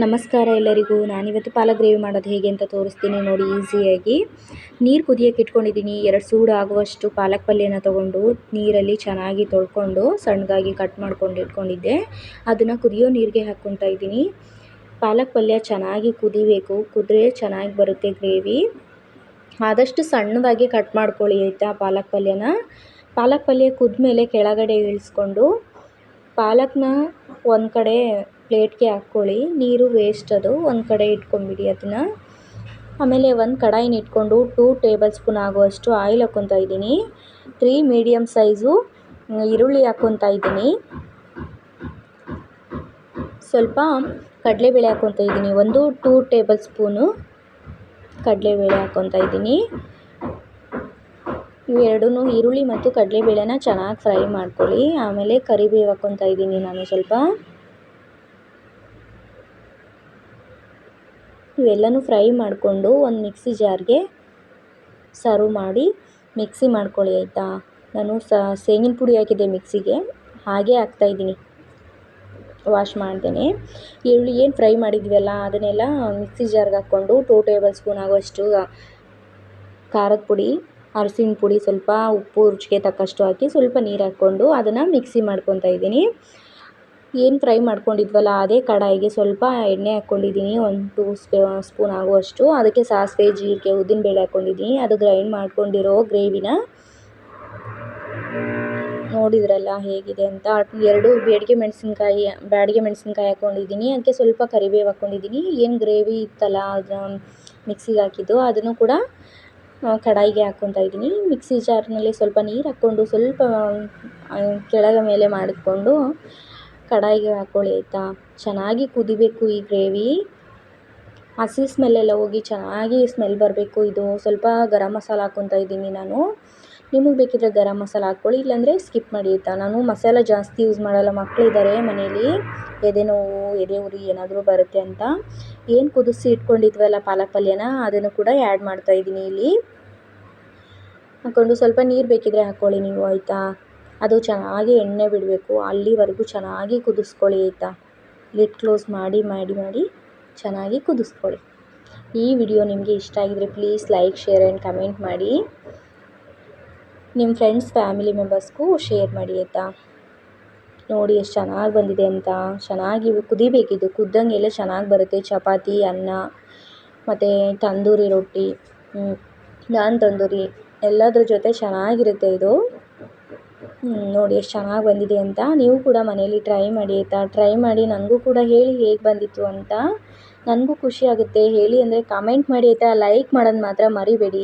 ನಮಸ್ಕಾರ ಎಲ್ಲರಿಗೂ. ನಾನಿವತ್ತು ಪಾಲಕ್ ಗ್ರೇವಿ ಮಾಡೋದು ಹೇಗೆ ಅಂತ ತೋರಿಸ್ತೀನಿ ನೋಡಿ ಈಸಿಯಾಗಿ. ನೀರು ಕುದಿಯೋಕೆ ಇಟ್ಕೊಂಡಿದ್ದೀನಿ. ಎರಡು ಸೂಡು ಆಗುವಷ್ಟು ಪಾಲಕ್ ಪಲ್ಯನ ತೊಗೊಂಡು ನೀರಲ್ಲಿ ಚೆನ್ನಾಗಿ ತೊಳ್ಕೊಂಡು ಸಣ್ಣದಾಗಿ ಕಟ್ ಮಾಡ್ಕೊಂಡು ಇಟ್ಕೊಂಡಿದ್ದೆ. ಅದನ್ನು ಕುದಿಯೋ ನೀರಿಗೆ ಹಾಕ್ಕೊತಾ ಇದ್ದೀನಿ. ಪಾಲಕ್ ಪಲ್ಯ ಚೆನ್ನಾಗಿ ಕುದಿಬೇಕು. ಕುದ್ರೆ ಚೆನ್ನಾಗಿ ಬರುತ್ತೆ ಗ್ರೇವಿ. ಆದಷ್ಟು ಸಣ್ಣದಾಗಿ ಕಟ್ ಮಾಡ್ಕೊಳ್ಳಿ ಆಯಿತಾ ಪಾಲಕ್ ಪಲ್ಯನ. ಪಾಲಕ್ ಪಲ್ಯ ಕುದ್ಮೇಲೆ ಕೆಳಗಡೆ ಇಳಿಸ್ಕೊಂಡು ಪಾಲಕ್ನ ಒಂದು ಕಡೆ ಪ್ಲೇಟ್ಗೆ ಹಾಕ್ಕೊಳ್ಳಿ. ನೀರು ವೇಸ್ಟ್ ಅದು. ಒಂದು ಕಡೆ ಇಟ್ಕೊಂಬಿಡಿ ಅದನ್ನು ಆಮೇಲೆ ಒಂದು ಕಡಾಯಿನ ಇಟ್ಕೊಂಡು ಟೂ ಟೇಬಲ್ ಸ್ಪೂನ್ ಆಗುವಷ್ಟು ಆಯಿಲ್ ಹಾಕ್ಕೊತಾ ಇದ್ದೀನಿ. ತ್ರೀ ಮೀಡಿಯಮ್ ಸೈಜು ಈರುಳ್ಳಿ ಹಾಕ್ಕೊತಾ ಇದ್ದೀನಿ. ಸ್ವಲ್ಪ ಕಡಲೆಬೇಳೆ ಹಾಕ್ಕೊತಾ ಇದ್ದೀನಿ. ಒಂದು ಟೂ ಟೇಬಲ್ ಸ್ಪೂನು ಕಡಲೆಬೇಳೆ ಹಾಕ್ಕೊತಾ ಇದ್ದೀನಿ. ಇವೆರಡೂ ಈರುಳ್ಳಿ ಮತ್ತು ಕಡಲೆಬೇಳೆನ ಚೆನ್ನಾಗಿ ಫ್ರೈ ಮಾಡ್ಕೊಳ್ಳಿ. ಆಮೇಲೆ ಕರಿಬೇವು ಹಾಕ್ಕೊತಾ ಇದ್ದೀನಿ ನಾನು ಸ್ವಲ್ಪ. ಇವೆಲ್ಲನೂ ಫ್ರೈ ಮಾಡಿಕೊಂಡು ಒಂದು ಮಿಕ್ಸಿ ಜಾರ್ಗೆ ಸರ್ವ್ ಮಾಡಿ ಮಿಕ್ಸಿ ಮಾಡ್ಕೊಳ್ಳಿ, ಆಯಿತಾ? ನಾನು ಸೇಂಗಿನ ಪುಡಿ ಹಾಕಿದ್ದೆ ಮಿಕ್ಸಿಗೆ. ಹಾಗೆ ಹಾಕ್ತಾಯಿದ್ದೀನಿ ವಾಶ್ ಮಾಡ್ದೇನೆ ಈರುಳ್ಳಿ ಏನು ಫ್ರೈ ಮಾಡಿದ್ವಲ್ಲ, ಅದನ್ನೆಲ್ಲ ಮಿಕ್ಸಿ ಜಾರ್ಗೆ ಹಾಕ್ಕೊಂಡು ಟೂ ಟೇಬಲ್ ಸ್ಪೂನ್ ಆಗುವಷ್ಟು ಖಾರದ ಪುಡಿ ಅರಸಿನ ಪುಡಿ ಸ್ವಲ್ಪ ಉಪ್ಪು ರುಚಿಗೆ ತಕ್ಕಷ್ಟು ಹಾಕಿ ಸ್ವಲ್ಪ ನೀರು ಹಾಕ್ಕೊಂಡು ಅದನ್ನು ಮಿಕ್ಸಿ ಮಾಡ್ಕೊತಾ ಇದ್ದೀನಿ. ಏನು ಫ್ರೈ ಮಾಡ್ಕೊಂಡಿದ್ವಲ್ಲ, ಅದೇ ಕಡಾಯಿಗೆ ಸ್ವಲ್ಪ ಎಣ್ಣೆ ಹಾಕ್ಕೊಂಡಿದ್ದೀನಿ, ಒಂದು ಟೂ ಸ್ಪೂನ್ ಆಗುವಷ್ಟು. ಅದಕ್ಕೆ ಸಾಸಿವೆ, ಜೀರಿಗೆ, ಉದ್ದಿನಬೇಳೆ ಹಾಕ್ಕೊಂಡಿದ್ದೀನಿ. ಅದು ಗ್ರೈಂಡ್ ಮಾಡ್ಕೊಂಡಿರೋ ಗ್ರೇವಿನ ನೋಡಿದ್ರಲ್ಲ ಹೇಗಿದೆ ಅಂತ. ಎರಡು ಬೇಡಿಗೆ ಮೆಣಸಿನ್ಕಾಯಿ, ಬ್ಯಾಡಿಗೆ ಮೆಣಸಿನ್ಕಾಯಿ ಹಾಕ್ಕೊಂಡಿದ್ದೀನಿ. ಅದಕ್ಕೆ ಸ್ವಲ್ಪ ಕರಿಬೇವು ಹಾಕ್ಕೊಂಡಿದ್ದೀನಿ. ಏನು ಗ್ರೇವಿ ಇತ್ತಲ್ಲ ಅದು ಮಿಕ್ಸಿಗೆ ಹಾಕಿದ್ದು, ಅದನ್ನು ಕೂಡ ಕಡಾಯಿಗೆ ಹಾಕ್ಕೊತಾ ಇದ್ದೀನಿ. ಮಿಕ್ಸಿ ಜಾರ್ನಲ್ಲಿ ಸ್ವಲ್ಪ ನೀರು ಹಾಕ್ಕೊಂಡು ಸ್ವಲ್ಪ ಕೆಳಗೆ ಮೇಲೆ ಮಾಡಿಕೊಂಡು ಕಡಾಯಿಗೆ ಹಾಕ್ಕೊಳ್ಳಿ ಆಯಿತಾ? ಚೆನ್ನಾಗಿ ಕುದಿಬೇಕು ಈ ಗ್ರೇವಿ. ಹಸಿ ಸ್ಮೆಲ್ಲೆಲ್ಲ ಹೋಗಿ ಚೆನ್ನಾಗಿ ಸ್ಮೆಲ್ ಬರಬೇಕು ಇದು. ಸ್ವಲ್ಪ ಗರಂ ಮಸಾಲ ಹಾಕ್ಕೊತಾ ಇದ್ದೀನಿ ನಾನು. ನಿಮಗೆ ಬೇಕಿದ್ದರೆ ಗರಂ ಮಸಾಲ ಹಾಕ್ಕೊಳ್ಳಿ ಇಲ್ಲಾಂದರೆ ಸ್ಕಿಪ್ ಮಾಡಿ, ಆಯಿತಾ? ನಾನು ಮಸಾಲ ಜಾಸ್ತಿ ಯೂಸ್ ಮಾಡಲ್ಲ ಮಕ್ಕಳಿದ್ದಾರೆ ಮನೇಲಿ. ಎದೆ ನೋವು, ಎದೆ ಉರಿ ಏನಾದರೂ ಬರುತ್ತೆ ಅಂತ. ಏನು ಕುದಿಸಿ ಇಟ್ಕೊಂಡಿದ್ವಲ್ಲ ಪಾಲಕ್ ಪಲ್ಯನ ಅದನ್ನು ಕೂಡ ಆ್ಯಡ್ ಮಾಡ್ತಾಯಿದ್ದೀನಿ ಇಲ್ಲಿ. ಹಾಕ್ಕೊಂಡು ಸ್ವಲ್ಪ ನೀರು ಬೇಕಿದ್ದರೆ ಹಾಕ್ಕೊಳ್ಳಿ ನೀವು, ಆಯಿತಾ? ಅದು ಚೆನ್ನಾಗಿ ಎಣ್ಣೆ ಬಿಡಬೇಕು. ಅಲ್ಲಿವರೆಗೂ ಚೆನ್ನಾಗಿ ಕುದಿಸ್ಕೊಳ್ಳಿ ಆಯಿತಾ? ಲಿಡ್ ಕ್ಲೋಸ್ ಮಾಡಿ ಮಾಡಿ ಮಾಡಿ ಚೆನ್ನಾಗಿ ಕುದಿಸ್ಕೊಳ್ಳಿ. ಈ ವಿಡಿಯೋ ನಿಮಗೆ ಇಷ್ಟ ಆಗಿದ್ರೆ please like, share and comment ಮಾಡಿ. ನಿಮ್ಮ ಫ್ರೆಂಡ್ಸ್, ಫ್ಯಾಮಿಲಿ ಮೆಂಬರ್ಸ್ಗೂ ಶೇರ್ ಮಾಡಿ ಆಯಿತಾ? ನೋಡಿ ಎಷ್ಟು ಚೆನ್ನಾಗಿ ಬಂದಿದೆ ಅಂತ. ಚೆನ್ನಾಗಿ ಕುದಿಬೇಕಿದು ಕುದ್ದಂಗೆಲ್ಲ ಚೆನ್ನಾಗಿ ಬರುತ್ತೆ. ಚಪಾತಿ, ಅನ್ನ, ಮತ್ತು ತಂದೂರಿ ರೊಟ್ಟಿ ನಾನ್ ತಂದೂರಿ, ಎಲ್ಲದ್ರ ಜೊತೆ ಚೆನ್ನಾಗಿರುತ್ತೆ ಇದು. ನೋಡಿ ಎಷ್ಟು ಚೆನ್ನಾಗಿ ಬಂದಿದೆ ಅಂತ. ನೀವು ಕೂಡ ಮನೇಲಿ ಟ್ರೈ ಮಾಡಿ ಆಯಿತಾ? ಟ್ರೈ ಮಾಡಿ ನನಗೂ ಕೂಡ ಹೇಳಿ ಹೇಗೆ ಬಂದಿತ್ತು ಅಂತ. ನನಗೂ ಖುಷಿ ಆಗುತ್ತೆ. ಹೇಳಿ ಅಂದರೆ ಕಾಮೆಂಟ್ ಮಾಡಿ ಆಯಿತಾ? ಲೈಕ್ ಮಾಡೋದು ಮಾತ್ರ ಮರಿಬೇಡಿ.